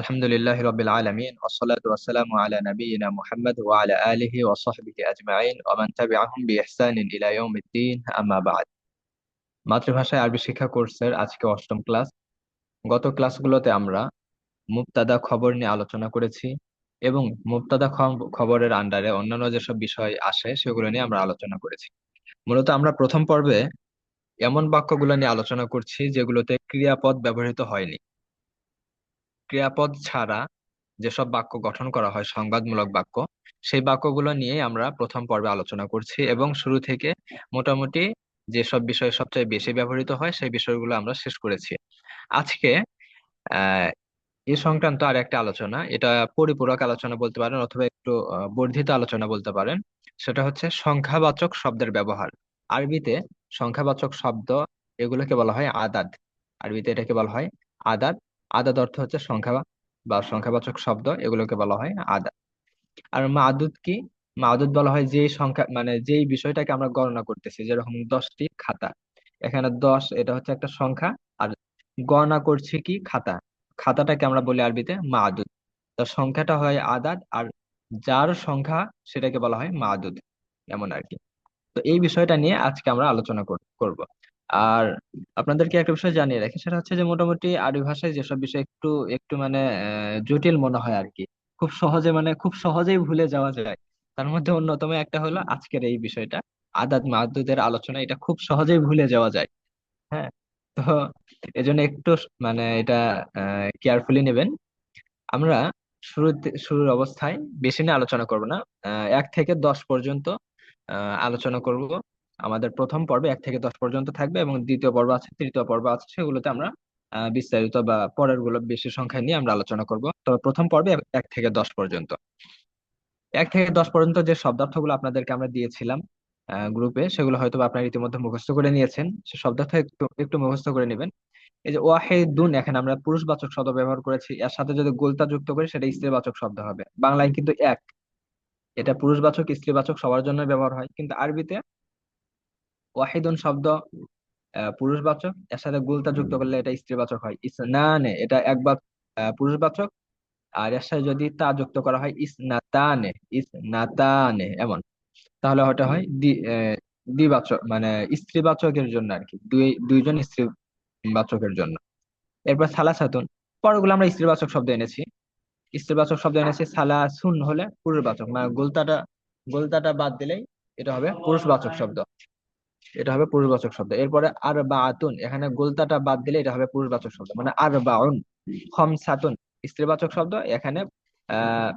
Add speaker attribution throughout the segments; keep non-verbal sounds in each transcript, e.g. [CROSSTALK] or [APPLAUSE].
Speaker 1: আলহামদুলিল্লাহ রবিল আলমিন ওসলাত ওয়াসালাম আলা নবীনা মুহাম্মদ ওয়া আলা আলিহি ওয়া সাহবিহি আজমাইন, ওয়া মান তাবিআহুম বিইহসানিন ইলা ইয়াউমিদ্দিন, আম্মা বা'দ। মাতৃভাষায় আরবি শিক্ষা কোর্সের আজকে অষ্টম ক্লাস। গত ক্লাসগুলোতে আমরা মুবতাদা খবর নিয়ে আলোচনা করেছি এবং মুবতাদা খবরের আন্ডারে অন্যান্য যেসব বিষয় আসে সেগুলো নিয়ে আমরা আলোচনা করেছি। মূলত আমরা প্রথম পর্বে এমন বাক্যগুলো নিয়ে আলোচনা করছি যেগুলোতে ক্রিয়াপদ ব্যবহৃত হয়নি। ক্রিয়াপদ ছাড়া যেসব বাক্য গঠন করা হয়, সংবাদমূলক বাক্য, সেই বাক্যগুলো নিয়ে আমরা প্রথম পর্বে আলোচনা করছি এবং শুরু থেকে মোটামুটি যেসব বিষয় সবচেয়ে বেশি ব্যবহৃত হয়, সেই বিষয়গুলো আমরা শেষ করেছি। আজকে এ সংক্রান্ত আর একটা আলোচনা, এটা পরিপূরক আলোচনা বলতে পারেন অথবা একটু বর্ধিত আলোচনা বলতে পারেন, সেটা হচ্ছে সংখ্যাবাচক শব্দের ব্যবহার। আরবিতে সংখ্যাবাচক শব্দ, এগুলোকে বলা হয় আদাদ। আরবিতে এটাকে বলা হয় আদাদ। আদাদ অর্থ হচ্ছে সংখ্যা বা সংখ্যাবাচক শব্দ, এগুলোকে বলা হয় আদাদ আর মাদুদ কি? মাদুদ বলা হয় যেই সংখ্যা মানে যেই বিষয়টাকে আমরা গণনা করতেছি, যেরকম দশটি খাতা। এখানে দশ, এটা হচ্ছে একটা সংখ্যা, আর গণনা করছি কি? খাতা। খাতাটাকে আমরা বলি আরবিতে মাদুদ। তো সংখ্যাটা হয় আদাদ, আর যার সংখ্যা সেটাকে বলা হয় মাদুদ, এমন আর কি। তো এই বিষয়টা নিয়ে আজকে আমরা আলোচনা কর- করব। আর আপনাদেরকে একটা বিষয় জানিয়ে রাখি সেটা হচ্ছে যে মোটামুটি আরবি ভাষায় যেসব বিষয় একটু একটু মানে আহ, জটিল মনে হয় আর কি খুব সহজে মানে খুব সহজেই ভুলে যাওয়া যায়। তার মধ্যে অন্যতম একটা হলো আজকের এই বিষয়টা আদাদ মাদুদের আলোচনা এটা খুব সহজেই ভুলে যাওয়া যায়। হ্যাঁ তো এজন্য একটু মানে এটা কেয়ারফুলি নেবেন। আমরা শুরুতে শুরুর অবস্থায় বেশি নিয়ে আলোচনা করব না আহ, এক থেকে দশ পর্যন্ত আহ, আলোচনা করব। আমাদের প্রথম পর্বে এক থেকে দশ পর্যন্ত থাকবে এবং দ্বিতীয় পর্ব আছে, তৃতীয় পর্ব আছে, সেগুলোতে আমরা বিস্তারিত বা পরেরগুলো বেশি সংখ্যায় নিয়ে আমরা আলোচনা করব। তবে প্রথম পর্বে এক থেকে দশ পর্যন্ত। এক থেকে দশ পর্যন্ত যে শব্দার্থগুলো আপনাদেরকে আমরা দিয়েছিলাম গ্রুপে সেগুলো হয়তো আপনারা ইতিমধ্যে মুখস্থ করে নিয়েছেন। সে শব্দার্থ একটু একটু মুখস্থ করে নেবেন। এই যে ওয়াহিদুন, এখানে আমরা পুরুষবাচক শব্দ ব্যবহার করেছি। এর সাথে যদি গোলতা যুক্ত করি, সেটা স্ত্রীবাচক শব্দ হবে। বাংলায় কিন্তু এক। এটা পুরুষবাচক, স্ত্রীবাচক সবার জন্য ব্যবহার হয়। কিন্তু আরবিতে ওয়াহিদুন শব্দ পুরুষবাচক এর সাথে গোলতা যুক্ত করলে এটা স্ত্রীবাচক হয়। ইসনানে এটা একবার পুরুষবাচক আর এর সাথে যদি তা যুক্ত করা হয় ইসনাতানে ইসনাতানে এমন। তাহলে ওটা হয় দ্বি দ্বিবাচক মানে স্ত্রীবাচকের জন্য আর কি দুই দুইজন স্ত্রীবাচকের জন্য। এরপর সালাসাতুন পরগুলো আমরা স্ত্রীবাচক শব্দ এনেছি। স্ত্রীবাচক শব্দ এনেছি সালাসুন হলে পুরুষবাচক মানে গোলতাটা গোলতাটা বাদ দিলেই এটা হবে পুরুষবাচক শব্দ। এটা হবে পুরুষবাচক শব্দ। এরপরে আর বা আতুন এখানে গোলতাটা বাদ দিলে এটা হবে পুরুষবাচক শব্দ। মানে আর বা বাউন খমসাতুন, স্ত্রীবাচক শব্দ। এখানে আহ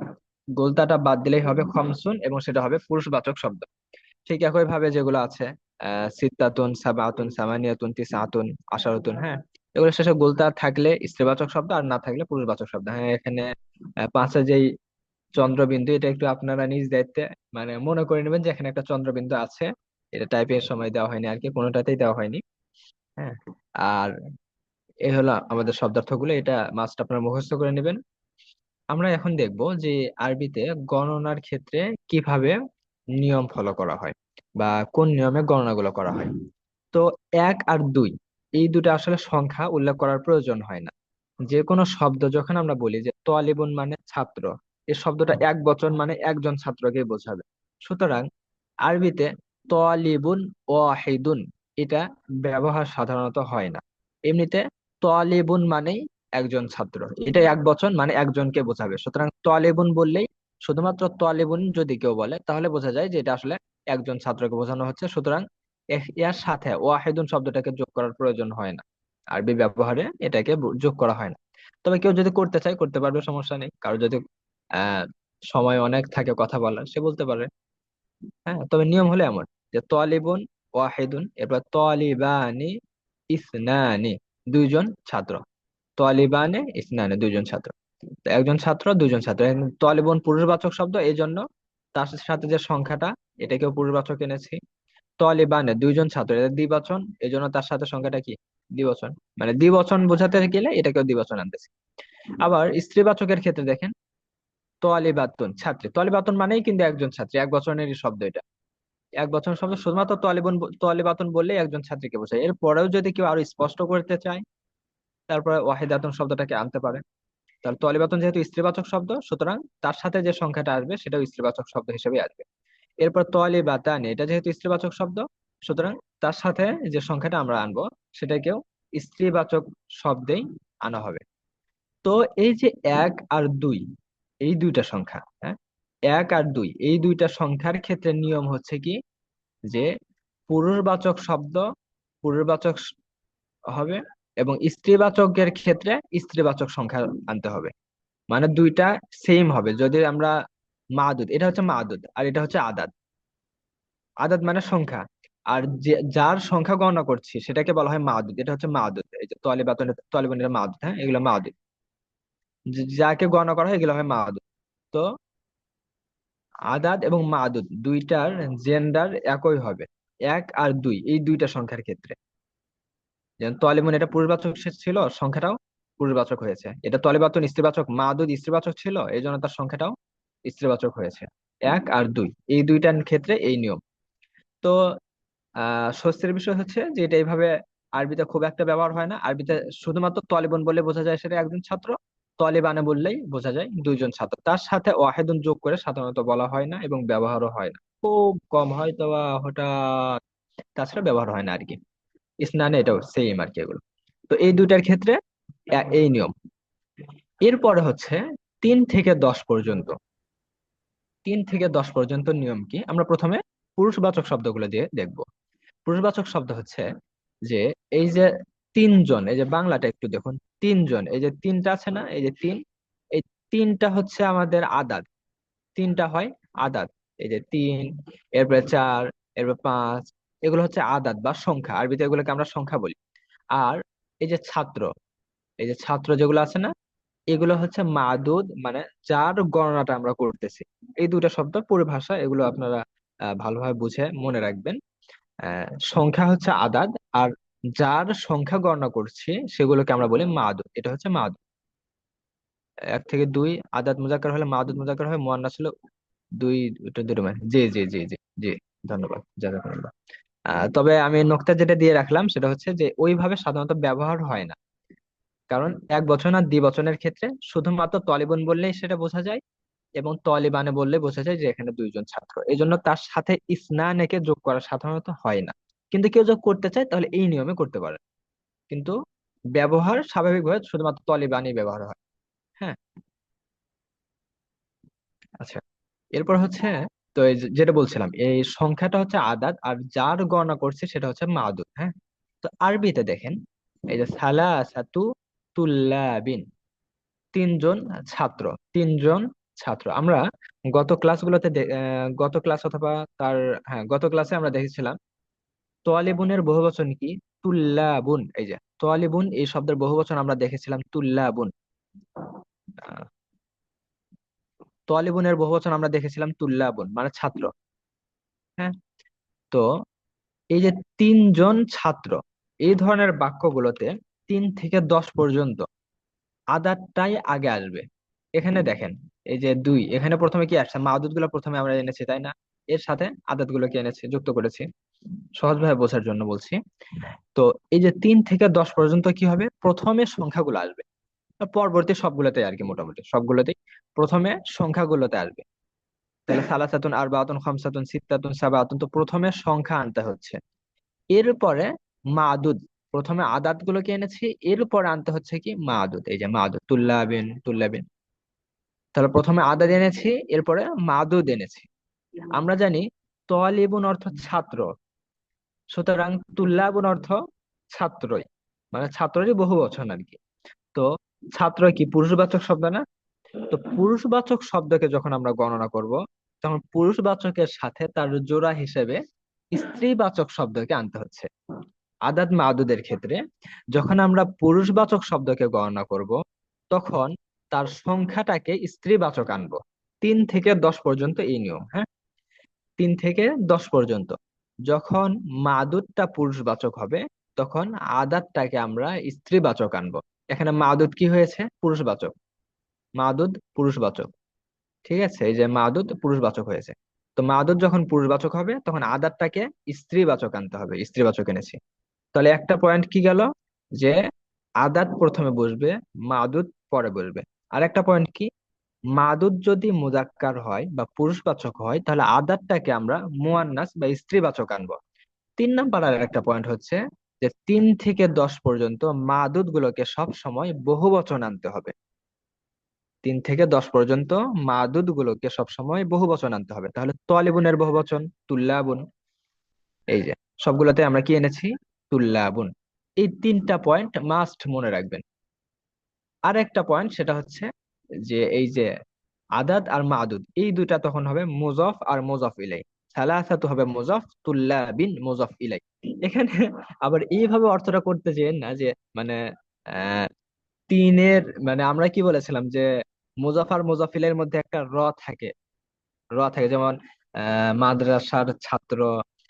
Speaker 1: গোলতাটা বাদ দিলেই হবে খমসুন এবং সেটা হবে পুরুষবাচক শব্দ। ঠিক একই ভাবে যেগুলো আছে আহ সিত্তাতুন সাবাতুন সামানিয়াতুন তিসআতুন আশারাতুন হ্যাঁ? এগুলো শেষে গোলতা থাকলে স্ত্রীবাচক শব্দ আর না থাকলে পুরুষবাচক শব্দ। হ্যাঁ এখানে পাঁচে যেই চন্দ্রবিন্দু, এটা একটু আপনারা নিজ দায়িত্বে মানে মনে করে নেবেন যে এখানে একটা চন্দ্রবিন্দু আছে। এটা টাইপের সময় দেওয়া হয়নি আর কি কোনোটাতেই দেওয়া হয়নি। হ্যাঁ আর এই হলো আমাদের শব্দার্থগুলো এটা মাস্ট আপনারা মুখস্থ করে নেবেন। আমরা এখন দেখব যে আরবিতে গণনার ক্ষেত্রে কীভাবে নিয়ম ফলো করা হয় বা কোন নিয়মে গণনাগুলো করা হয়। তো এক আর দুই, এই দুটো আসলে সংখ্যা উল্লেখ করার প্রয়োজন হয় না। যে কোনো শব্দ যখন আমরা বলি যে তোয়ালিবুন মানে ছাত্র এই শব্দটা এক বচন মানে একজন ছাত্রকে বোঝাবে। সুতরাং আরবিতে তোয়ালিবুন ওয়াহিদুন, এটা ব্যবহার সাধারণত হয় না। এমনিতে তোয়ালিবুন মানেই একজন ছাত্র। এটা এক বচন মানে একজনকে বোঝাবে। সুতরাং তোয়ালিবুন বললেই শুধুমাত্র তোয়ালিবুন যদি কেউ বলে, তাহলে বোঝা যায় যে এটা আসলে একজন ছাত্রকে বোঝানো হচ্ছে। সুতরাং এর এর সাথে ওয়াহিদুন শব্দটাকে যোগ করার প্রয়োজন হয় না। আরবি ব্যবহারে এটাকে যোগ করা হয় না। তবে কেউ যদি করতে চায়, করতে পারবে, সমস্যা নেই। কারও যদি, আহ, সময় অনেক থাকে কথা বলার, সে বলতে পারে। হ্যাঁ তবে নিয়ম হলে এমন। যে তলিবুন ওয়াহিদুন, এরপর তলিবানি ইসনানি, দুইজন ছাত্র। তলিবানে ইসনানি, দুইজন ছাত্র। একজন ছাত্র, দুইজন ছাত্র। তলিবুন পুরুষবাচক শব্দ এই জন্য তার সাথে যে সংখ্যাটা, এটাকেও পুরুষবাচক এনেছি। তলিবানে দুইজন ছাত্র, এটা দ্বিবচন এই জন্য তার সাথে সংখ্যাটা কি? দ্বিবচন। মানে দ্বিবচন বোঝাতে গেলে এটাকেও দ্বিবচন আনতেছি। আবার স্ত্রীবাচকের ক্ষেত্রে দেখেন তোয়ালিবাতুন ছাত্রী। তোয়ালিবাতুন মানেই কিন্তু একজন ছাত্রী, এক বছরেরই শব্দ এটা। এক বছর শব্দ শুধুমাত্র তোয়ালিবুন তোয়ালিবাতুন বললেই একজন ছাত্রীকে বোঝায়। এর পরেও যদি কেউ আরও স্পষ্ট করতে চায়, তারপরে ওয়াহিদাতুন শব্দটাকে আনতে পারে। তাহলে তলিবাতন যেহেতু স্ত্রীবাচক শব্দ, সুতরাং তার সাথে যে সংখ্যাটা আসবে, সেটাও স্ত্রীবাচক শব্দ হিসেবে আসবে। এরপর তলিবাতান, এটা যেহেতু স্ত্রীবাচক শব্দ, সুতরাং তার সাথে যে সংখ্যাটা আমরা আনব, সেটাকেও স্ত্রীবাচক শব্দেই আনা হবে। তো এই যে এক আর দুই, এই দুইটা সংখ্যা হ্যাঁ? এক আর দুই। এই দুইটা সংখ্যার ক্ষেত্রে নিয়ম হচ্ছে কি? যে পুরুষবাচক শব্দ পুরুষবাচক হবে এবং স্ত্রীবাচকের ক্ষেত্রে স্ত্রীবাচক সংখ্যা আনতে হবে। মানে দুইটা সেম হবে। যদি আমরা মাদুদ, এটা হচ্ছে মাদুদ আর এটা হচ্ছে আদাদ। আদাদ মানে সংখ্যা। আর যে, যার সংখ্যা গণনা করছি, সেটাকে বলা হয় মাদুদ। এটা হচ্ছে মাদুদ। এই যে তলিবাতন তলিবানের মাদুদ হ্যাঁ? এগুলো মাদুদ। যাকে গণনা করা হয়, এগুলো হয় মাদুদ। তো আদাদ এবং মাদুদ দুইটার জেন্ডার একই হবে। এক আর দুই, এই দুইটা সংখ্যার ক্ষেত্রে। তলিবন এটা পুরুষবাচক ছিল, সংখ্যাটাও পুরুষবাচক হয়েছে। এটা তলিবাতন স্ত্রীবাচক মাদুদ স্ত্রীবাচক ছিল, এই জন্য তার সংখ্যাটাও স্ত্রীবাচক হয়েছে। এক আর দুই, এই দুইটার ক্ষেত্রে এই নিয়ম। তো আহ স্বস্তির বিষয় হচ্ছে যে এটা এইভাবে আরবিতে খুব একটা ব্যবহার হয় না। আরবিতে শুধুমাত্র তলিবন বলে বোঝা যায় সেটা একজন ছাত্র। তলিবানে বললেই বোঝা যায় দুইজন ছাত্র। তার সাথে ওয়াহেদুন যোগ করে সাধারণত বলা হয় না এবং ব্যবহারও হয় না। খুব কম হয়তো বা হঠাৎ, তাছাড়া ব্যবহার হয় না আর কি। স্নানে এটাও সেম আর কি এগুলো। তো এই দুইটার ক্ষেত্রে এই নিয়ম। এরপরে হচ্ছে তিন থেকে দশ পর্যন্ত। তিন থেকে দশ পর্যন্ত নিয়ম কি? আমরা প্রথমে পুরুষবাচক শব্দগুলো দিয়ে দেখব। পুরুষবাচক শব্দ হচ্ছে যে, এই যে তিনজন, এই যে বাংলাটা একটু দেখুন, তিনজন, এই যে তিনটা আছে না, এই যে তিন, এই তিনটা হচ্ছে আমাদের আদাদ তিনটা হয় আদাদ এই যে তিন, এরপরে চার, এরপরে পাঁচ, এগুলো হচ্ছে আদাদ বা সংখ্যা, আরবিতে এগুলোকে আমরা সংখ্যা বলি। আর এই যে ছাত্র, এই যে ছাত্র যেগুলো আছে না, এগুলো হচ্ছে মাদুদ মানে যার গণনাটা আমরা করতেছি। এই দুটা শব্দ পরিভাষা, এগুলো আপনারা ভালোভাবে বুঝে মনে রাখবেন। সংখ্যা হচ্ছে আদাদ আর যার সংখ্যা গণনা করছি, সেগুলোকে আমরা বলি মাদুদ এটা হচ্ছে মাদুদ এক থেকে দুই আদাদ মুজাক্কার হলে মাদুদ মুজাক্কার হয়, মুয়ান্নাস হলো দুই, দুটো মানে। জি জি জি জি জি, ধন্যবাদ জাজাকুমুল্লাহ তবে আমি নোকতা যেটা দিয়ে রাখলাম, সেটা হচ্ছে যে ওইভাবে সাধারণত ব্যবহার হয় না। কারণ এক বচন আর দ্বিবচনের ক্ষেত্রে শুধুমাত্র তলিবন বললেই সেটা বোঝা যায় এবং তলিবানে বললে বোঝা যায় যে এখানে দুইজন ছাত্র। এই জন্য তার সাথে ইসনানেকে যোগ করা সাধারণত হয় না। কিন্তু কেউ যদি করতে চায়, তাহলে এই নিয়মে করতে পারে। কিন্তু ব্যবহার স্বাভাবিকভাবে শুধুমাত্র তলিবানই ব্যবহার হয়। হ্যাঁ? আচ্ছা এরপর হচ্ছে তো যেটা বলছিলাম, এই সংখ্যাটা হচ্ছে আদাদ আর যার গণনা করছে সেটা হচ্ছে মাদুদ হ্যাঁ? তো আরবিতে দেখেন, এই যে সালাসাতু তুল্লাবিন, তিনজন ছাত্র তিনজন ছাত্র। আমরা গত ক্লাসগুলোতে গত ক্লাস অথবা তার হ্যাঁ গত ক্লাসে আমরা দেখেছিলাম তোয়ালিবুনের বহুবচন কি? তুল্লাবুন, এই যে তোয়ালিবুন, এই শব্দের বহুবচন আমরা দেখেছিলাম, তুল্লাবুন। তোয়ালিবুনের বহুবচন আমরা দেখেছিলাম, তুল্লাবুন মানে ছাত্র। হ্যাঁ? তো এই যে তিনজন ছাত্র, এই ধরনের বাক্যগুলোতে তিন থেকে দশ পর্যন্ত আদারটাই আগে আসবে। এখানে দেখেন, এই যে দুই, এখানে প্রথমে কি আসছে? মাদুদগুলো প্রথমে আমরা এনেছি, তাই না? এর সাথে আদাতগুলো কি এনেছি, যুক্ত করেছি। সহজভাবে বোঝার জন্য বলছি। তো এই যে তিন থেকে দশ পর্যন্ত কি হবে? প্রথমে সংখ্যাগুলো আসবে। পরবর্তী সবগুলোতে আর কি মোটামুটি। সবগুলোতেই প্রথমে সংখ্যাগুলোতে আসবে। তাহলে সালাসাতুন, আরবাতুন, খামসাতুন, সিত্তাতুন, সাবাতুন, তো প্রথমে সংখ্যা আনতে হচ্ছে। এরপরে মাদুদ, প্রথমে আদাত গুলোকে এনেছি? এরপরে আনতে হচ্ছে কি? মাদুদ। এই যে মাদুদ, তুল্লাবিন তুল্লাবিন। তাহলে প্রথমে আদাদ এনেছি, এরপরে মাদুদ এনেছি। আমরা জানি, তলিবুন অর্থ ছাত্র। সুতরাং তুল্লাবুন অর্থ ছাত্রই। মানে ছাত্রই বহু বচন আর কি। তো ছাত্র কি? পুরুষবাচক শব্দ না? তো পুরুষবাচক শব্দকে যখন আমরা গণনা করব, তখন পুরুষবাচকের সাথে তার জোড়া হিসেবে স্ত্রীবাচক শব্দকে আনতে হচ্ছে। আদাদ মাদুদের ক্ষেত্রে যখন আমরা পুরুষবাচক শব্দকে গণনা করব, তখন তার সংখ্যাটাকে স্ত্রীবাচক আনব। তিন থেকে দশ পর্যন্ত এই নিয়ম হ্যাঁ? তিন থেকে দশ পর্যন্ত। যখন মাদুদটা পুরুষবাচক হবে, তখন আদাতটাকে আমরা স্ত্রীবাচক আনব। এখানে মাদুদ কি হয়েছে? পুরুষবাচক। মাদুদ পুরুষবাচক। ঠিক আছে? এই যে মাদুদ পুরুষবাচক হয়েছে। তো মাদুদ যখন পুরুষবাচক হবে, তখন আদাতটাকে স্ত্রীবাচক আনতে হবে, স্ত্রীবাচক এনেছি। তাহলে একটা পয়েন্ট কি গেল? যে আদাত প্রথমে বসবে, মাদুদ পরে বসবে। আর একটা পয়েন্ট কি? মাদুদ যদি মুজাক্কার হয় বা পুরুষবাচক হয়, তাহলে আদারটাকে আমরা মুয়ান্নাস বা স্ত্রীবাচক আনব। তিন নাম্বার আর একটা পয়েন্ট হচ্ছে যে তিন থেকে দশ পর্যন্ত মাদুদ গুলোকে সব সময় বহু বচন আনতে হবে। তিন থেকে দশ পর্যন্ত মাদুদ গুলোকে সবসময় বহু বচন আনতে হবে। তাহলে তলিবুনের বহু বচন তুল্লাবুন, এই যে সবগুলোতে আমরা কি এনেছি? তুল্লাবুন। এই তিনটা পয়েন্ট মাস্ট মনে রাখবেন। আর একটা পয়েন্ট সেটা হচ্ছে যে এই যে আদাদ আর মাদুদ, এই দুইটা তখন হবে মুজফ আর মুজফ ইলাই সালাসাতু হবে মুজফ, তুল্লাবিন মুজফ ইলাই এখানে আবার এইভাবে অর্থটা করতে চেন না যে মানে তিনের মানে আমরা কি বলেছিলাম যে মুজাফার মুজাফিলের মধ্যে একটা র থাকে। র থাকে যেমন মাদ্রাসার ছাত্র,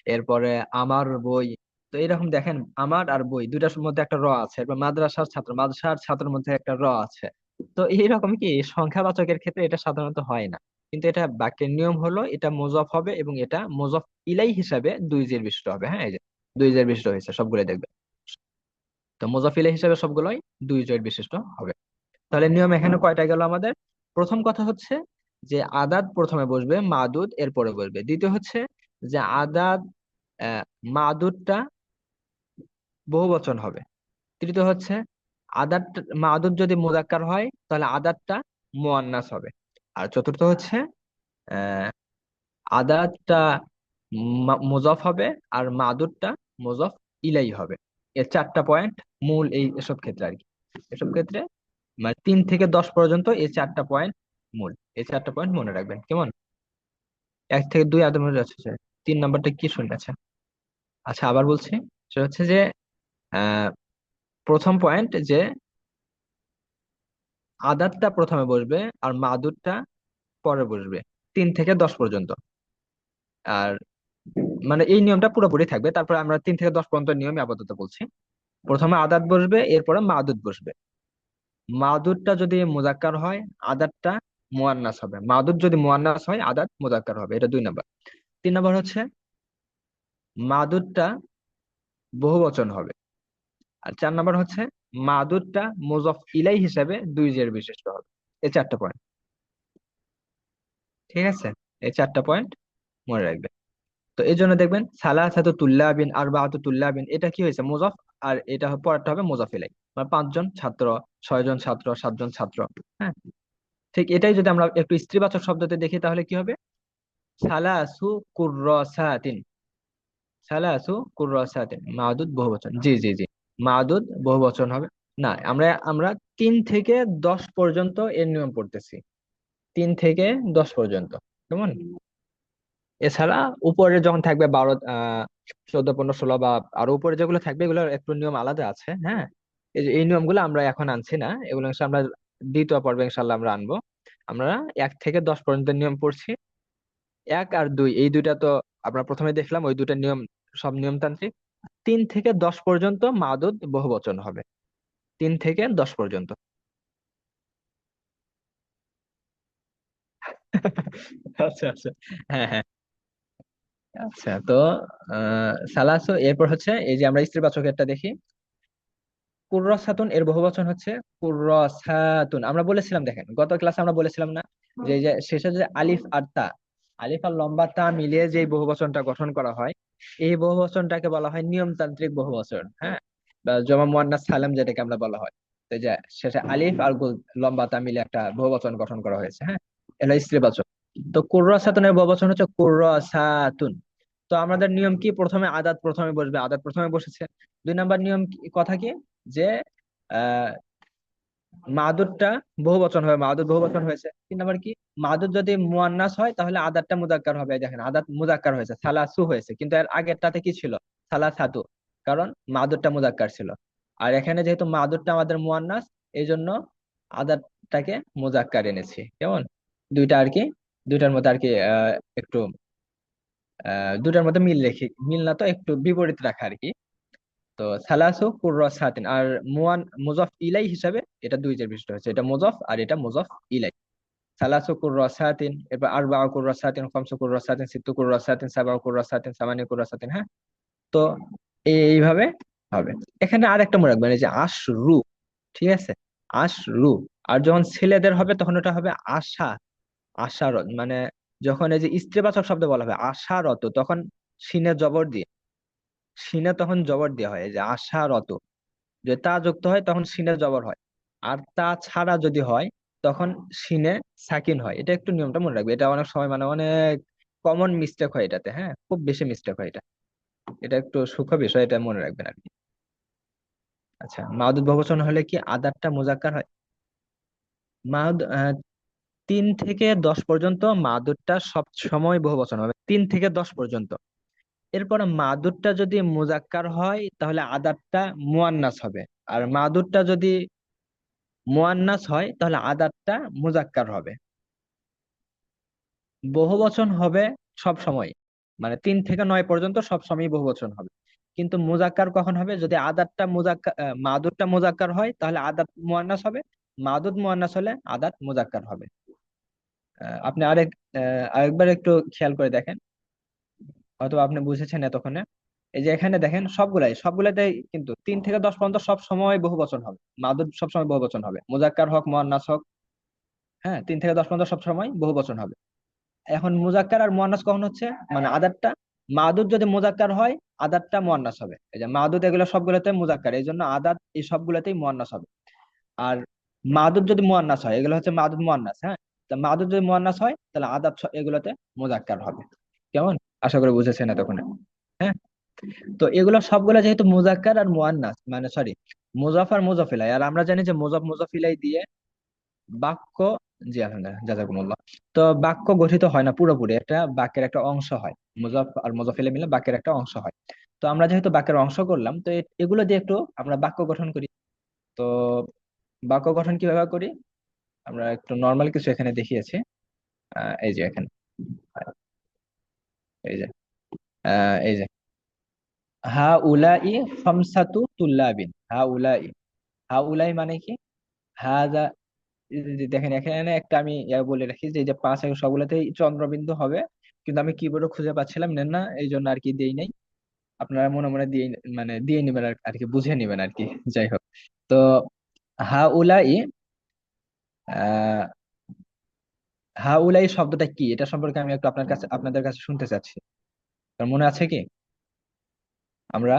Speaker 1: এরপরে আমার বই। তো এরকম দেখেন, আমার আর বই, দুইটার মধ্যে একটা র আছে। এরপর মাদ্রাসার ছাত্র, মাদ্রাসার ছাত্রের মধ্যে একটা র আছে। তো এইরকম কি সংখ্যাবাচকের ক্ষেত্রে এটা সাধারণত হয় না। কিন্তু এটা বাক্যের নিয়ম হলো, এটা মুজফ হবে এবং এটা মুজফ ইলাই হিসাবে দুই জের বিশিষ্ট হবে হ্যাঁ এই যে দুই জের বিশিষ্ট হয়েছে সবগুলো দেখবে। তো মুজফ ইলাই হিসাবে সবগুলোই দুই জের বিশিষ্ট হবে। তাহলে নিয়ম এখানে কয়টা গেল আমাদের? প্রথম কথা হচ্ছে যে আদাদ প্রথমে বসবে, মাদুদ এরপরে বসবে। দ্বিতীয় হচ্ছে যে আদাদ মাদুদটা বহুবচন হবে। তৃতীয় হচ্ছে আদাদ মাদুদ যদি মুজাক্কার হয়, তাহলে আদারটা মোয়ান্নাস হবে। আর চতুর্থ হচ্ছে আদারটা মুজফ হবে আর মাদুরটা মোজফ ইলাই হবে। এর চারটা পয়েন্ট মূল এই এসব ক্ষেত্রে আর কি। এসব ক্ষেত্রে মানে তিন থেকে দশ পর্যন্ত এই চারটা পয়েন্ট মূল। এই চারটা পয়েন্ট মনে রাখবেন, কেমন? এক থেকে দুই আদম আছে তিন নাম্বারটা কি শুনেছে আচ্ছা আবার বলছি। সেটা হচ্ছে যে, আহ প্রথম পয়েন্ট যে আদারটা প্রথমে বসবে আর মাদুরটা পরে বসবে, তিন থেকে দশ পর্যন্ত। আর মানে এই নিয়মটা পুরোপুরি থাকবে। তারপরে আমরা তিন থেকে দশ পর্যন্ত নিয়মই আপাতত বলছি। প্রথমে আদাত বসবে, এরপরে মাদুদ বসবে। মাদুদটা যদি মুজাক্কার হয়, আদাতটা মুয়ান্নাস হবে। মাদুদ যদি মুয়ান্নাস হয়, আদাত মুজাক্কার হবে। এটা দুই নাম্বার। তিন নাম্বার হচ্ছে মাদুদটা বহুবচন হবে। আর চার নাম্বার হচ্ছে মাদুদটা মোজফ ইলাই হিসাবে দুই জের বিশিষ্ট হবে। এই চারটা পয়েন্ট ঠিক আছে? এই চারটা পয়েন্ট মনে রাখবেন। তো এই জন্য দেখবেন সালাসাতু তুল্লাবিন আরবাআতু তুল্লাবিন এটা কি হয়েছে? মুজফ আর এটা পরেরটা হবে মুজফ ইলাই। মানে পাঁচজন ছাত্র, ছয়জন ছাত্র, সাতজন ছাত্র হ্যাঁ? ঠিক এটাই যদি আমরা একটু স্ত্রীবাচক শব্দতে দেখি তাহলে কি হবে? সালাসু কুররাসাতিন। সালাসু কুররাসাতিন। মাদুদ বহুবচন। জি জি জি। মাদুদ বহু বহুবচন হবে। না, আমরা আমরা তিন থেকে দশ পর্যন্ত এর নিয়ম পড়তেছি। তিন থেকে দশ পর্যন্ত, কেমন? এছাড়া উপরে যখন থাকবে বারো, আহ, চোদ্দ, পনেরো, ষোলো বা আরও উপরে যেগুলো থাকবে, এগুলোর একটু নিয়ম আলাদা আছে হ্যাঁ? এই নিয়মগুলো আমরা এখন আনছি না। এগুলো আমরা দ্বিতীয় পর্বে ইনশাল্লাহ আমরা আনব। আমরা এক থেকে দশ পর্যন্ত নিয়ম পড়ছি। এক আর দুই, এই দুইটা তো আমরা প্রথমে দেখলাম, ওই দুইটা নিয়ম, সব নিয়মতান্ত্রিক। তিন থেকে দশ পর্যন্ত মাদুদ বহুবচন হবে। তিন থেকে দশ পর্যন্ত। আচ্ছা আচ্ছা। হ্যাঁ হ্যাঁ। আচ্ছা তো সালাসো, এরপর হচ্ছে এই যে আমরা স্ত্রীবাচকেরটা দেখি। কুর্রসাতুন, এর বহুবচন হচ্ছে কুর্রসাতুন। আমরা বলেছিলাম, দেখেন, গত ক্লাসে আমরা বলেছিলাম না যে শেষে যে আলিফ আর তা আলিফ আর লম্বা তা মিলিয়ে যে বহুবচনটা গঠন করা হয়, এই বহুবচনটাকে বলা হয় নিয়মতান্ত্রিক বহুবচন হ্যাঁ? জমা মুয়ান্নাস সালাম যেটাকে আমরা বলা হয়। তো যে শেষে আলিফ আর লম্বা তা মিলে একটা বহুবচন গঠন করা হয়েছে হ্যাঁ? এটা স্ত্রীবাচক তো কুর্রসাতুনের বহুবচন হচ্ছে কুর্রসাতুন। তো আমাদের নিয়ম কি? প্রথমে আদাত প্রথমে বসবে। আদাত প্রথমে বসেছে। দুই নাম্বার নিয়ম কথা কি? যে আহ মাদুদটা বহুবচন হবে মাদুদ বহুবচন হয়েছে। তিন নাম্বার কি? মাদুদ যদি মুয়ান্নাস হয়, তাহলে আদারটা মুজাক্কার হবে। দেখেন, আদাত মুজাক্কার হয়েছে, সালাসু হয়েছে, কিন্তু এর আগেরটাতে কি ছিল? সালা সালাসাতু, কারণ মাদুরটা মুজাক্কার ছিল। আর এখানে যেহেতু মাদুরটা আমাদের মুয়ান্নাস এই জন্য আদারটাকে মুজাক্কার এনেছি। কেমন? দুইটা আর কি, দুইটার মধ্যে আর কি একটু দুটার মধ্যে মিল রেখে, মিল না তো, একটু বিপরীত রাখা আর কি। তো সালাসু কুররাসাতিন। আর মুয়ান, মুজফ ইলাই হিসাবে এটা দুই জের বিশিষ্ট হচ্ছে এটা মুজাফ আর এটা মুজফ ইলাই। সালাসু কুররাসাতিন, এরপর আরবাউ কুররাসাতিন, খামসু কুররাসাতিন, সিত্তু কুররাসাতিন, সাবাউ কুররাসাতিন, সামানি কুররাসাতিন হ্যাঁ? তো এইভাবে হবে। এখানে আর একটা মনে রাখবেন, এই যে আশরু, ঠিক আছে? আশরু। আর যখন ছেলেদের হবে, তখন ওটা হবে আশা, আশারত। মানে যখন এই যে স্ত্রীবাচক শব্দ বলা হবে আশারত, তখন সিনে জবর দিয়ে সিনে তখন জবর দেওয়া হয় যে আশারত যদি তা যুক্ত হয় তখন সিনে জবর হয়। আর তা ছাড়া যদি হয় তখন সিনে সাকিন হয়। এটা একটু নিয়মটা মনে রাখবে। এটা অনেক সময় মানে অনেক কমন মিস্টেক হয় এটাতে হ্যাঁ? খুব বেশি মিস্টেক হয় এটা। এটা একটু সূক্ষ্ম বিষয় এটা মনে রাখবেন আর কি আচ্ছা মাদুদ বহুবচন হলে কি আদারটা মুজাক্কার হয়? আহ, তিন থেকে দশ পর্যন্ত মাদুদটা সব সময় বহুবচন হবে। তিন থেকে দশ পর্যন্ত। এরপর মাদুরটা যদি মুজাক্কার হয় তাহলে আদারটা মুয়ান্নাস হবে। আর মাদুরটা যদি মুয়ান্নাস হয় তাহলে আদারটা মুজাক্কার হবে। বহুবচন হবে সব সময়। মানে তিন থেকে নয় পর্যন্ত সব সময় বহুবচন হবে। কিন্তু মুজাক্কার কখন হবে? যদি আদারটা মুজাক্কার আহ, মাদুদটা মুজাক্কার হয় তাহলে আদাত মুয়ান্নাস হবে। মাদুদ মুয়ান্নাস হলে আদাত মুজাক্কার হবে। আপনি আরেক আরেকবার একটু খেয়াল করে দেখেন। হয়তো আপনি বুঝেছেন এতক্ষণে। এই যে এখানে দেখেন সবগুলাই, সবগুলাতেই কিন্তু তিন থেকে দশ পর্যন্ত সব সময় বহুবচন হবে। মাদুর সব সময় বহুবচন হবে। মুজাক্কার হক, মুয়ান্নাস হক হ্যাঁ তিন থেকে দশ পর্যন্ত সব সময় বহুবচন হবে। এখন মুজাক্কার আর মুয়ান্নাস কখন হচ্ছে? মানে আদারটা। মাদুদ যদি মুজাক্কার হয়, আদারটা মুয়ান্নাস হবে। এই যে মাদুদ এগুলো সবগুলোতে মুজাক্কার। এই জন্য আদাত এই সবগুলোতেই মুয়ান্নাস হবে। আর মাদুদ যদি মুয়ান্নাস হয়, এগুলো হচ্ছে মাদুদ মুয়ান্নাস হ্যাঁ? তা মাদুদ যদি মুয়ান্নাস হয়, তাহলে আদাত এগুলোতে মুজাক্কার হবে। কেমন? আশা করি বুঝেছেন এতক্ষণে। হ্যাঁ? তো এগুলো সবগুলো যেহেতু মুজাক্কার আর মুয়ান্নাস মানে সরি মুজাফ আর মুজাফিলাই আর আমরা জানি যে মুজাফ মুজাফিলাই দিয়ে বাক্য জি আলহামদুলিল্লাহ তো বাক্য গঠিত হয় না পুরোপুরি একটা বাক্যের একটা অংশ হয়। মুজাফ আর মুজাফিলে মিলে বাক্যের একটা অংশ হয়। তো আমরা যেহেতু বাক্যের অংশ করলাম তো এগুলো দিয়ে একটু আমরা বাক্য গঠন করি। তো বাক্য গঠন কীভাবে করি? আমরা একটু নর্মাল কিছু এখানে দেখিয়েছি। আহ, এই যে এখানে। এই যে এই যে হা উলাই খামসাতু তুল্লাবিন হা উলাই হা উলাই মানে কি? হাজা এই যে দেখেন, এখানে একটা আমি বলে রাখি যে পাঁচ এর সবগুলোতেই চন্দ্রবিন্দু হবে, কিন্তু আমি কিবোর্ডে খুঁজে পাচ্ছিলাম না না, এই জন্য আর কি দেই নাই। আপনারা মনে মনে দিয়ে মানে দিয়ে নেবেন আর কি, বুঝে নেবেন আর কি, যাই হোক। তো হা উলাই আহ হা উলাই শব্দটা কি? এটা সম্পর্কে আমি একটু আপনার কাছে, আপনাদের কাছে শুনতে চাচ্ছি। আপনার মনে আছে কি? আমরা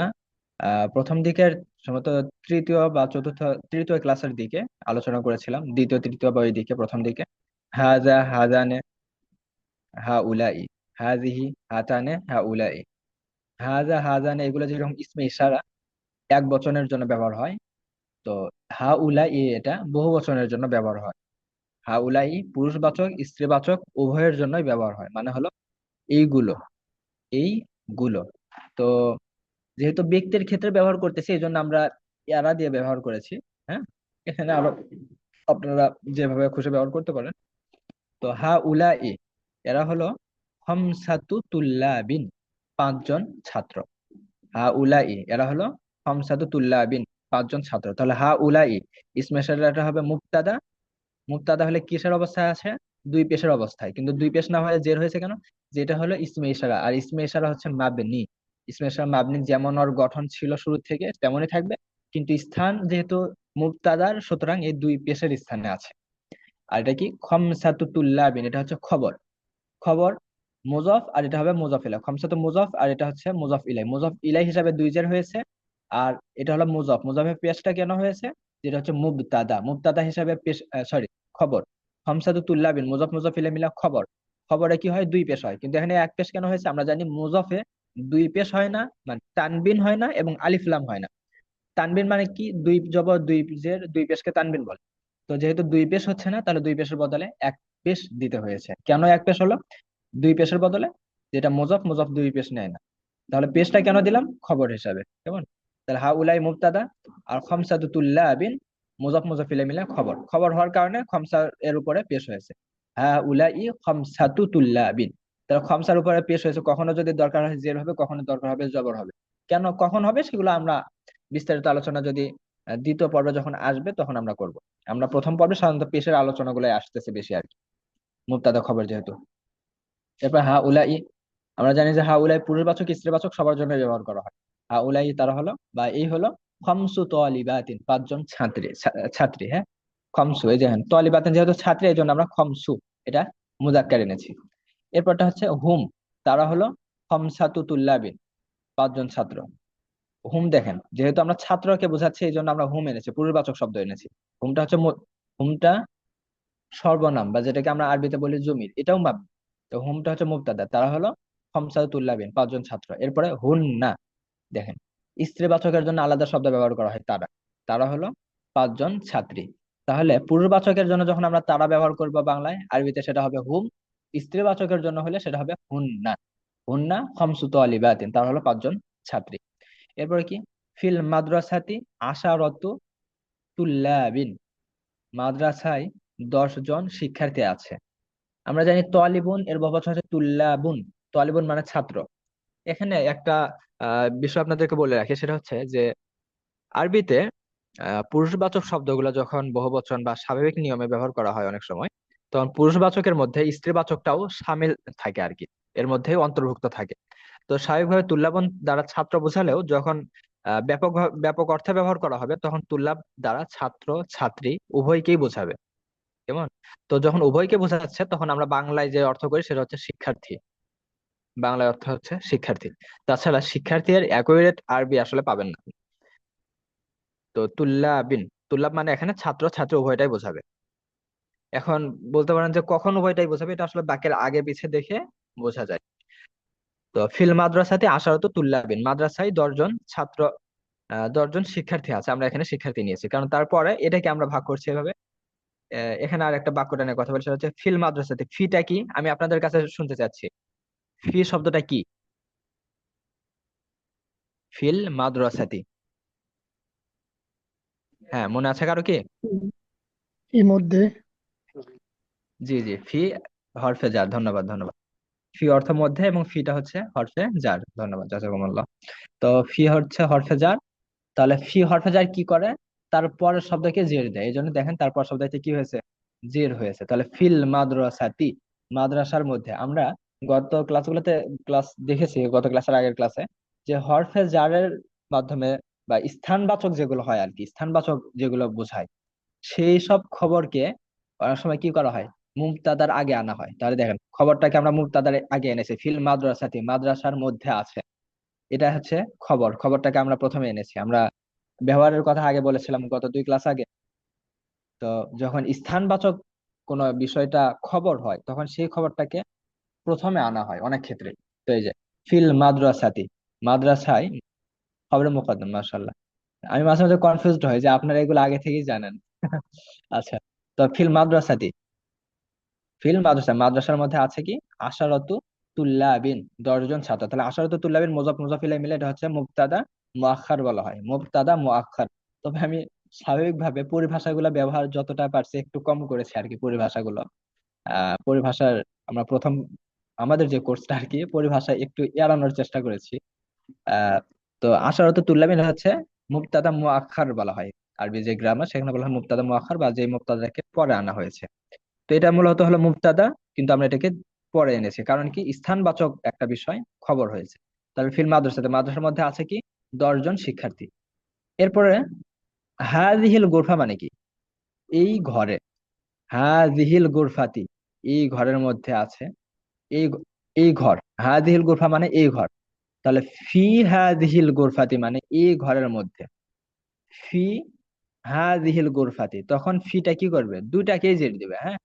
Speaker 1: প্রথম দিকের সম্ভবত তৃতীয় বা চতুর্থ, তৃতীয় ক্লাসের দিকে আলোচনা করেছিলাম। দ্বিতীয়, তৃতীয় বা ওই দিকে, প্রথম দিকে। হাজা, হাজানে হা উলাই হাজিহি, হাতানে হা উলাই হাজা, হাজানে এগুলো যেরকম ইসমে ইশারা, এক বচনের জন্য ব্যবহার হয়। তো হা উলাই এটা বহু বচনের জন্য ব্যবহার হয়। হা উলাই পুরুষবাচক, স্ত্রীবাচক উভয়ের জন্যই ব্যবহার হয়। মানে হলো এইগুলো এইগুলো। তো যেহেতু ব্যক্তির ক্ষেত্রে ব্যবহার করতেছি, এই জন্য আমরা এরা দিয়ে ব্যবহার করেছি হ্যাঁ? এখানে আরও আপনারা যেভাবে খুশি ব্যবহার করতে পারেন। তো হা উলাই এরা হলো হমসাতু তুল্লাবিন, পাঁচজন ছাত্র। হা উলাই এরা হলো হমসাতু তুল্লাবিন, পাঁচজন ছাত্র। তাহলে হা উলাই ইসমে ইশারাটা হবে মুবতাদা মুবতাদা হলে কিসের অবস্থায় আছে? দুই পেশের অবস্থায়। কিন্তু দুই পেশ না হয়ে জের হয়েছে কেন? যেটা হলো ইসমে ইশারা। আর ইসমে ইশারা হচ্ছে মাবনি। ইসমে ইশারা মাবনি যেমন ওর গঠন ছিল শুরু থেকে তেমনই থাকবে। কিন্তু স্থান যেহেতু মুবতাদার সুতরাং এই দুই পেশের স্থানে আছে। আর এটা কি? খমসাতু তুল্লাবিন এটা হচ্ছে খবর। খবর মুজফ আর এটা হবে মুজফ ইলাই খমসাতু মুজফ আর এটা হচ্ছে মুজফ ইলাই মুজফ ইলাই হিসাবে দুই জের হয়েছে। আর এটা হলো মুজফ। মুজফের পেশটা কেন হয়েছে? যেটা হচ্ছে মুবতাদা। মুবতাদা হিসাবে সরি খবর। খমসাতু তুল্লাবিন মুজফ মুজফ ইলাই মিলা খবর। খবরে কি হয়? দুই পেশ হয়। কিন্তু এখানে এক পেশ কেন হয়েছে? আমরা জানি মুজফে দুই পেশ হয় না মানে তানবিন হয় না এবং আলিফ লাম হয় না। তানবিন মানে কি? দুই জবর দুই জের, দুই পেশকে তানবিন বলে। তো যেহেতু দুই পেশ হচ্ছে না, তাহলে দুই পেশের বদলে এক পেশ দিতে হয়েছে। কেন এক পেশ হলো? দুই পেশের বদলে যেটা মুজফ মুজফ দুই পেশ নেয় না। তাহলে পেশটা কেন দিলাম? খবর হিসাবে। কেমন? তাহলে হা উলাই মুবতাদা আর খমসাতু তুল্লাবিন মুজফ মুজফ ইলাই মিলে খবর। খবর হওয়ার কারণে খমসা এর উপরে পেশ হয়েছে। হা উলাই খমসাতু তুল্লাবিন। তাহলে খমসার উপরে পেশ হয়েছে, কখনো যদি দরকার হয় জের হবে, কখনো দরকার হবে জবর হবে। কেন, কখন হবে সেগুলো আমরা বিস্তারিত আলোচনা যদি দ্বিতীয় পর্ব যখন আসবে তখন আমরা করব। আমরা প্রথম পর্বে সাধারণত পেশের আলোচনাগুলো আসতেছে বেশি আর কি, মুবতাদা খবর যেহেতু। এরপর হা উলাই, আমরা জানি যে হা উলাই পুরুষবাচক, স্ত্রীবাচক সবার জন্য ব্যবহার করা হয়। হা উলাই তারা হলো বা এই হলো খমসু তালিবাতিন, পাঁচজন ছাত্রী ছাত্রী হ্যাঁ? খমসু, এই যে তলিবাতেন যেহেতু ছাত্রী, এই জন্য আমরা খমসু, এটা মুজাক্কার এনেছি। এরপরটা হচ্ছে হুম, তারা হলো খমসাতু তুল্লাবিন, পাঁচজন ছাত্র। হুম দেখেন, যেহেতু আমরা ছাত্রকে বোঝাচ্ছি, এই জন্য আমরা হুম এনেছি, পূর্ববাচক শব্দ এনেছি। হুমটা হচ্ছে হুমটা সর্বনাম, বা যেটাকে আমরা আরবিতে বলি জমির, এটাও মাব তো হুমটা হচ্ছে মুক্তাদা তারা হলো খমসাতুল্লাবিন পাঁচজন ছাত্র। এরপরে হুন না দেখেন স্ত্রীবাচকের জন্য আলাদা শব্দ ব্যবহার করা হয়, তারা। তারা হলো পাঁচজন ছাত্রী। তাহলে পুরুষবাচকের জন্য যখন আমরা তারা ব্যবহার করব বাংলায়, আরবিতে সেটা হবে হুম। স্ত্রীবাচকের জন্য হলে সেটা হবে হুন্না। হুন্না খমসুত আলিবাতিন, তারা হলো পাঁচজন ছাত্রী। এরপরে কি? ফিল মাদ্রাসাতি আশারত তুল্লাবিন। মাদ্রাসায় দশ জন শিক্ষার্থী আছে। আমরা জানি তলিবুন, এর বহুবচন হচ্ছে তুল্লাবুন। তলিবুন মানে ছাত্র। এখানে একটা বিষয় আপনাদেরকে বলে রাখি সেটা হচ্ছে যে আরবিতে পুরুষবাচক শব্দগুলো যখন বহুবচন বা স্বাভাবিক নিয়মে ব্যবহার করা হয় অনেক সময়, তখন পুরুষবাচকের মধ্যে স্ত্রীবাচকটাও সামিল থাকে আর কি এর মধ্যে অন্তর্ভুক্ত থাকে। তো স্বাভাবিকভাবে তুল্লাবন দ্বারা ছাত্র বোঝালেও যখন ব্যাপক ব্যাপক অর্থে ব্যবহার করা হবে, তখন তুল্লাব দ্বারা ছাত্র, ছাত্রী উভয়কেই বোঝাবে। কেমন? তো যখন উভয়কে বোঝাচ্ছে, তখন আমরা বাংলায় যে অর্থ করি, সেটা হচ্ছে শিক্ষার্থী। বাংলায় অর্থ হচ্ছে শিক্ষার্থী। তাছাড়া শিক্ষার্থীর অ্যাকুরেট আরবি আসলে পাবেন না। তো তুল্লাবিন তুল্লাব মানে এখানে ছাত্র ছাত্র উভয়টাই বোঝাবে। এখন বলতে পারেন যে কখন উভয়টাই বোঝাবে, এটা আসলে বাক্যের আগে পিছে দেখে বোঝা যায়। তো ফিল মাদ্রাসাতে আশারত তুল্লাবিন মাদ্রাসায় দশজন ছাত্র দশজন শিক্ষার্থী আছে, আমরা এখানে শিক্ষার্থী নিয়েছি। কারণ তারপরে এটাকে আমরা ভাগ করছি এভাবে। এখানে আর একটা বাক্যটা নিয়ে কথা বলছে হচ্ছে ফিল মাদ্রাসাতে ফিটা কি? আমি আপনাদের কাছে শুনতে চাচ্ছি। ফি শব্দটা কি? ফিল মাদ্রাসাতি। হ্যাঁ মনে আছে কারও কি?
Speaker 2: মধ্যে।
Speaker 1: জি জি ফি হরফে যার ধন্যবাদ ধন্যবাদ। ফি অর্থ মধ্যে এবং ফিটা হচ্ছে হরফে যার ধন্যবাদ জাজাকুমুল্লাহ। তো ফি হচ্ছে হরফে যার তাহলে ফি হরফে যার কি করে? তারপরের শব্দকে জের দেয়। এই জন্য দেখেন তারপর শব্দটি কি হয়েছে? জের হয়েছে। তাহলে ফিল মাদ্রাসাতি মাদ্রাসার মধ্যে আমরা গত ক্লাসগুলোতে ক্লাস দেখেছি, গত ক্লাসের আগের ক্লাসে, যে হরফে জারের মাধ্যমে বা স্থানবাচক যেগুলো হয় আর কি স্থানবাচক যেগুলো বোঝায়, সেই সব খবরকে অনেক সময় কি করা হয়? মুক্তাদার আগে আনা হয়। তাহলে দেখেন, খবরটাকে আমরা মুক্তাদার আগে এনেছি, ফিল মাদ্রাসাতি, মাদ্রাসার মধ্যে আছে। এটা হচ্ছে খবর, খবরটাকে আমরা প্রথমে এনেছি। আমরা ব্যবহারের কথা আগে বলেছিলাম গত দুই ক্লাস আগে। তো যখন স্থানবাচক কোন বিষয়টা খবর হয়, তখন সেই খবরটাকে প্রথমে আনা হয় অনেক ক্ষেত্রে। তো এই যে, ফিল মাদ্রাসাতি, মাদ্রাসায় খবরের মোকদ্দম মাসাল্লাহ আমি মাঝে মাঝে কনফিউজড হই যে আপনারা এগুলো আগে থেকেই জানেন। [LAUGHS] আচ্ছা তো ফিল মাদ্রাসাতি। ফিল মাদ্রাসা, মাদ্রাসার মধ্যে আছে কি? আশারতু তুল্লাবিন দশজন ছাত্র। তাহলে আশারতু তুল্লাবিন মোজাফ মুজাফিলাই মিলে এটা হচ্ছে মুবতাদা মুআক্ষার বলা হয়। মুবতাদা মুআক্ষার তবে আমি স্বাভাবিকভাবে পরিভাষাগুলো ব্যবহার যতটা পারছি একটু কম করেছি আর কি, পরিভাষাগুলো। আহ, পরিভাষার আমরা প্রথম আমাদের যে কোর্সটা আর কি পরিভাষা একটু এড়ানোর চেষ্টা করেছি। আহ, তো আশারত তুল্লাবিন হচ্ছে মুবতাদা মুআক্ষার বলা হয়। আরবি যে গ্রামার সেখানে বলা হয় মুবতাদা মুআক্ষার বা যে মুবতাদাকে পরে আনা হয়েছে। তো এটা মূলত হলো মুবতাদা, কিন্তু আমরা এটাকে পরে এনেছি। কারণ কি? স্থানবাচক একটা বিষয়, খবর হয়েছে। তাহলে ফিল মাদ্রাসাতে মাদ্রাসার মধ্যে আছে কি? দশজন শিক্ষার্থী। এরপরে হাজিহিল গোরফা মানে কি? এই ঘরে হাজিহিল গোরফাতি, এই ঘরের মধ্যে আছে এই এই ঘর হাজিহিল গোরফা মানে এই ঘর। তাহলে ফি হাজিহিল গোরফাতি মানে এই ঘরের মধ্যে। ফি হাজিহিল গোরফাতি, তখন ফিটা কি করবে? দুইটাকেই জেড দিবে হ্যাঁ?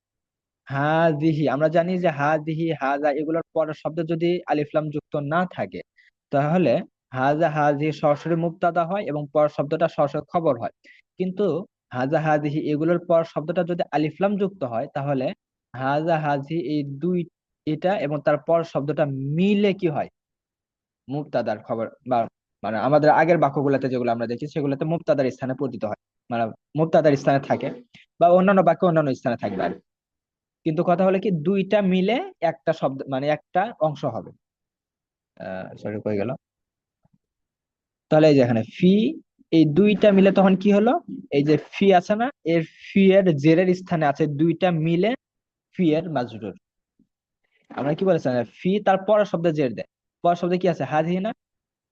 Speaker 1: হাজিহি আমরা জানি যে হাজিহি হাজা এগুলোর পরের শব্দ যদি আলিফলাম যুক্ত না থাকে, তাহলে হাজা হাজি সরাসরি মুক্তাদা হয় এবং পর শব্দটা সরাসরি খবর হয়। কিন্তু হাজা হাজিহি এগুলোর পর শব্দটা যদি আলিফলাম যুক্ত হয়, তাহলে হাজা হাজি এই দুই এটা এবং তারপর শব্দটা মিলে কি হয়? মুক্তাদার খবর বা মানে আমাদের আগের বাক্যগুলোতে যেগুলো আমরা দেখি, সেগুলোতে মুক্তাদার স্থানে পতিত হয়। মানে মুক্তাদার স্থানে থাকে বা অন্যান্য বাক্য অন্যান্য স্থানে থাকবে আর কিন্তু কথা হলো কি, দুইটা মিলে একটা শব্দ মানে একটা অংশ হবে। সরি কই গেল? তাহলে এই যে এখানে ফি, এই দুইটা মিলে তখন কি হলো? এই যে ফি আছে না, এর ফি এর জেরের স্থানে আছে দুইটা মিলে ফি এর মাজরুর। আমরা কি বলেছিলাম ফি তার পরের শব্দে জের দেয়। পরের শব্দে কি আছে? হাজি না?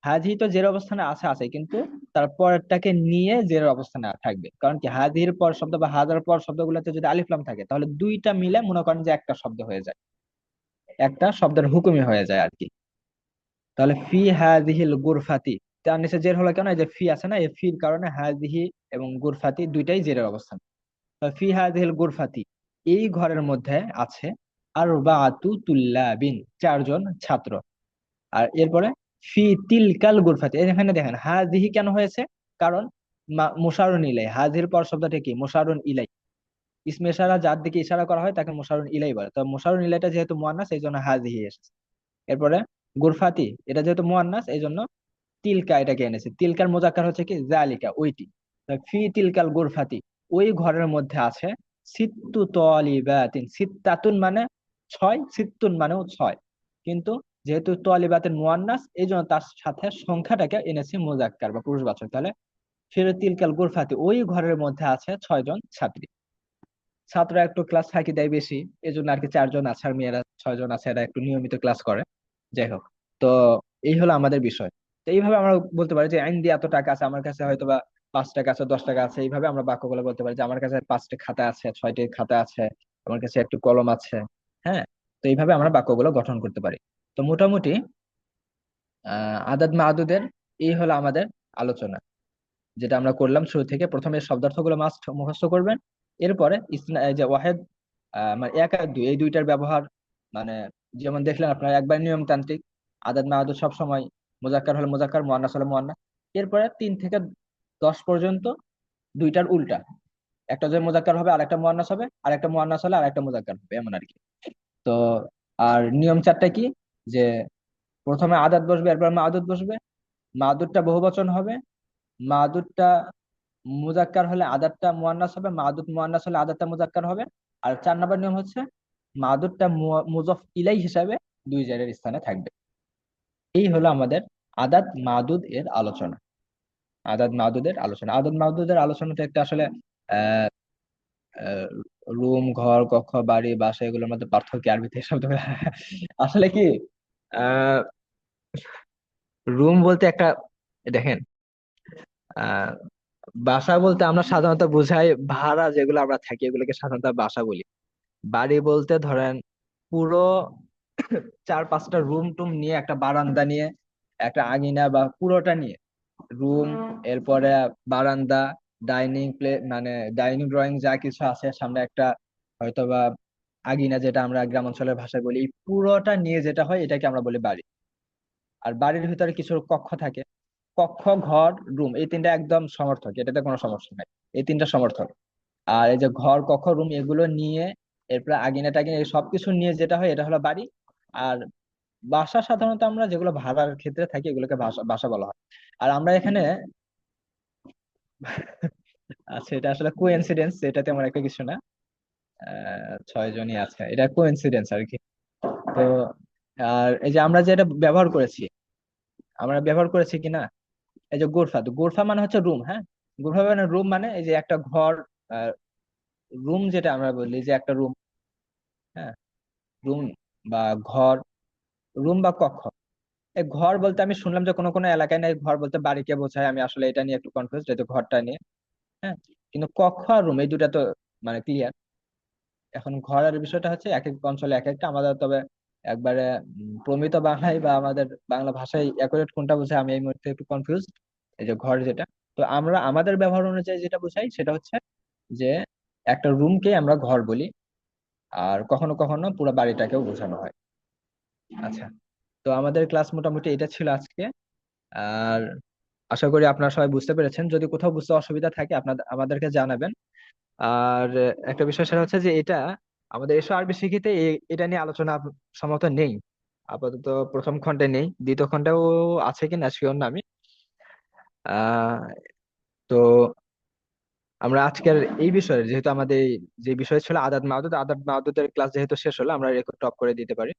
Speaker 1: হাজি তো জের অবস্থানে আছে আছে, কিন্তু তার পরেরটাকে নিয়ে জের অবস্থানে থাকবে। কারণ কি? হাজির পর শব্দ বা হাজার পর শব্দগুলোতে যদি আলিফ লাম থাকে, তাহলে দুইটা মিলে মনে করেন যে একটা শব্দ হয়ে যায়। একটা শব্দের হুকুমি হয়ে যায় আর কি। তাহলে ফি হাজিহিল গুরফাতি। তার নিচে জের হলো কেন? এই যে ফি আছে না, এই ফির কারণে হাজিহি এবং গুরফাতি দুইটাই জেরের অবস্থান। ফি হাজিহিল গুরফাতি। এই ঘরের মধ্যে আছে আর বাতু চারজন ছাত্র। আর এরপরে, ফি তিলকাল গুরফাতি এখানে দেখেন, হাজিহি কেন হয়েছে? কারণ মুশারুন ইলাই, হাজির পর শব্দটা কি? মুশারুন ইলাই। ইসমে ইশারা, যার দিকে ইশারা করা হয়, তাকে মুশারুন ইলাই বলে। তো মুশারুন ইলাইটা যেহেতু মুয়ান্নাস, এই জন্য হাজিহি এসেছে। এরপরে, গুরফাতি, এটা যেহেতু মুয়ান্নাস, এই জন্য তিলকা এটাকে এনেছে। তিলকার মোজাক্কার হচ্ছে কি? জালিকা ওইটি ফি তিলকাল গুরফাতি, ওই ঘরের মধ্যে আছে, সিত্তু তলিবাতিন, সিত্তাতুন মানে ছয় সিত্তুন মানেও ছয়। কিন্তু যেহেতু তলিবাতের মুয়ান্নাস এই জন্য তার সাথে সংখ্যাটাকে এনেছে মোজাক্কার বা পুরুষবাচক তাহলে ফির তিলকাল গুরফাতি, ওই ঘরের মধ্যে আছে ছয় জন ছাত্রী। ছাত্ররা একটু ক্লাস ফাঁকি দেয় বেশি এই জন্য আর কি চারজন আছে আর মেয়েরা ছয়জন আছে, এরা একটু নিয়মিত ক্লাস করে। যাই হোক, তো এই হলো আমাদের বিষয়। তো এইভাবে আমরা বলতে পারি যে আইন দিয়ে এত টাকা আছে, আমার কাছে হয়তো বা পাঁচ টাকা আছে, দশ টাকা আছে, এইভাবে আমরা বাক্যগুলো বলতে পারি যে আমার কাছে পাঁচটি খাতা আছে, ছয়টি খাতা আছে, আমার কাছে একটু কলম আছে। হ্যাঁ? তো এইভাবে আমরা বাক্যগুলো গঠন করতে পারি। তো মোটামুটি আহ আদাদ মাহাদুদের এই হলো আমাদের আলোচনা, যেটা আমরা করলাম শুরু থেকে। প্রথমে শব্দার্থগুলো মাস্ট মুখস্থ করবেন। এরপরে যে ওয়াহেদ মানে এক আর দুই, এই দুইটার ব্যবহার মানে যেমন দেখলেন আপনার, একবার নিয়মতান্ত্রিক, আদাদ মাহাদুদ সব সময় মোজাক্কার হলে মোজাক্কার মোয়ান্নাস হলে মোয়ান্নাস এরপরে তিন থেকে দশ পর্যন্ত দুইটার উল্টা। একটা যে মোজাক্কার হবে আর একটা মোয়ান্নাস হবে আর একটা মোয়ান্নাস হলে আর একটা মোজাক্কার হবে, এমন আর কি। তো, আর নিয়ম চারটা কি? যে প্রথমে আদাত বসবে, এরপর মাদুদ বসবে। মাদুদটা বহু বচন হবে। মাদুদটা মুজাক্কার হলে আদাতটা মুয়ান্নাস হবে, মাদুদ মুয়ান্নাস হলে আদাতটা মুজাক্কার হবে। আর চার নম্বর নিয়ম হচ্ছে, মাদুদটা মুজফ ইলাই হিসাবে দুই জায়গার স্থানে থাকবে। এই হলো আমাদের আদাত মাদুদ এর আলোচনা। আদাদ মাদুদের আলোচনা। আদাদ মাদুদের আলোচনাটা একটা আসলে আহ রুম, ঘর, কক্ষ, বাড়ি, বাসা, এগুলোর মধ্যে পার্থক্য আরবিতে শব্দ [LAUGHS] আসলে কি, আহ, রুম বলতে একটা, দেখেন, আহ, বাসা বলতে আমরা সাধারণত বোঝাই ভাড়া যেগুলো আমরা থাকি, এগুলোকে সাধারণত বাসা বলি। বাড়ি বলতে ধরেন পুরো [COUGHS] চার পাঁচটা রুম টুম নিয়ে একটা বারান্দা নিয়ে, একটা আঙিনা বা পুরোটা নিয়ে। রুম, এরপরে বারান্দা ডাইনিং প্লে মানে ডাইনিং ড্রয়িং যা কিছু আছে, সামনে একটা হয়তো বা আগিনা যেটা আমরা গ্রাম অঞ্চলের ভাষায় বলি পুরোটা নিয়ে যেটা হয়, এটাকে আমরা বলি বাড়ি। আর বাড়ির ভিতরে কিছু কক্ষ থাকে। কক্ষ, ঘর রুম এই তিনটা একদম সমর্থক, এটাতে কোনো সমস্যা নাই। এই তিনটা সমর্থক। আর এই যে ঘর, কক্ষ রুম এগুলো নিয়ে, এরপরে আগিনা, টাগিনা এই সবকিছু নিয়ে যেটা হয়, এটা হলো বাড়ি। আর বাসা সাধারণত আমরা যেগুলো ভাড়ার ক্ষেত্রে থাকি, এগুলোকে বাসা বাসা বলা হয়। আর আমরা এখানে [LAUGHS] আচ্ছা এটা আসলে কোইন্সিডেন্স এটা তেমন একটা কিছু না। ছয় জনই আছে এটা কোইন্সিডেন্স আর কি। তো, আর এই যে আমরা যেটা ব্যবহার করেছি, আমরা ব্যবহার করেছি কিনা এই যে গোরফা। তো গোরফা মানে হচ্ছে রুম হ্যাঁ? গোরফা মানে রুম মানে এই যে একটা ঘর রুম যেটা আমরা বলি যে একটা রুম হ্যাঁ? রুম বা ঘর, রুম বা কক্ষ। ঘর বলতে আমি শুনলাম যে কোনো কোনো এলাকায় নাই ঘর বলতে বাড়িকে বোঝায়। আমি আসলে এটা নিয়ে একটু কনফিউজ যেহেতু ঘরটা নিয়ে। হ্যাঁ কিন্তু কক্ষ আর রুম এই দুটা তো মানে ক্লিয়ার এখন ঘর আর বিষয়টা হচ্ছে এক এক অঞ্চলে এক একটা। আমাদের তবে একবারে প্রমিত বাংলায় বা আমাদের বাংলা ভাষায় অ্যাকুরেট কোনটা বোঝায় আমি এই মুহূর্তে একটু কনফিউজ এই যে ঘর যেটা। তো আমরা, আমাদের ব্যবহার অনুযায়ী যেটা বোঝাই সেটা হচ্ছে যে একটা রুমকে আমরা ঘর বলি, আর কখনো কখনো পুরো বাড়িটাকেও বোঝানো হয়। আচ্ছা। তো আমাদের ক্লাস মোটামুটি এটা ছিল আজকে। আর আশা করি আপনারা সবাই বুঝতে পেরেছেন। যদি কোথাও বুঝতে অসুবিধা থাকে আপনাদের আমাদেরকে জানাবেন। আর একটা বিষয় সেটা হচ্ছে যে এটা, আমাদের এসো আরবি শিখিতে এটা নিয়ে আলোচনা সম্ভবত নেই। আপাতত প্রথম খণ্ডে নেই, দ্বিতীয় খণ্ডেও আছে কিনা শিওর না আমি। তো আমরা আজকের এই বিষয়ে, যেহেতু আমাদের যে বিষয় ছিল আদাদ মাহাদুদ আদাদ মাহাদুদের ক্লাস যেহেতু শেষ হলো, আমরা রেকর্ড টপ করে দিতে পারি।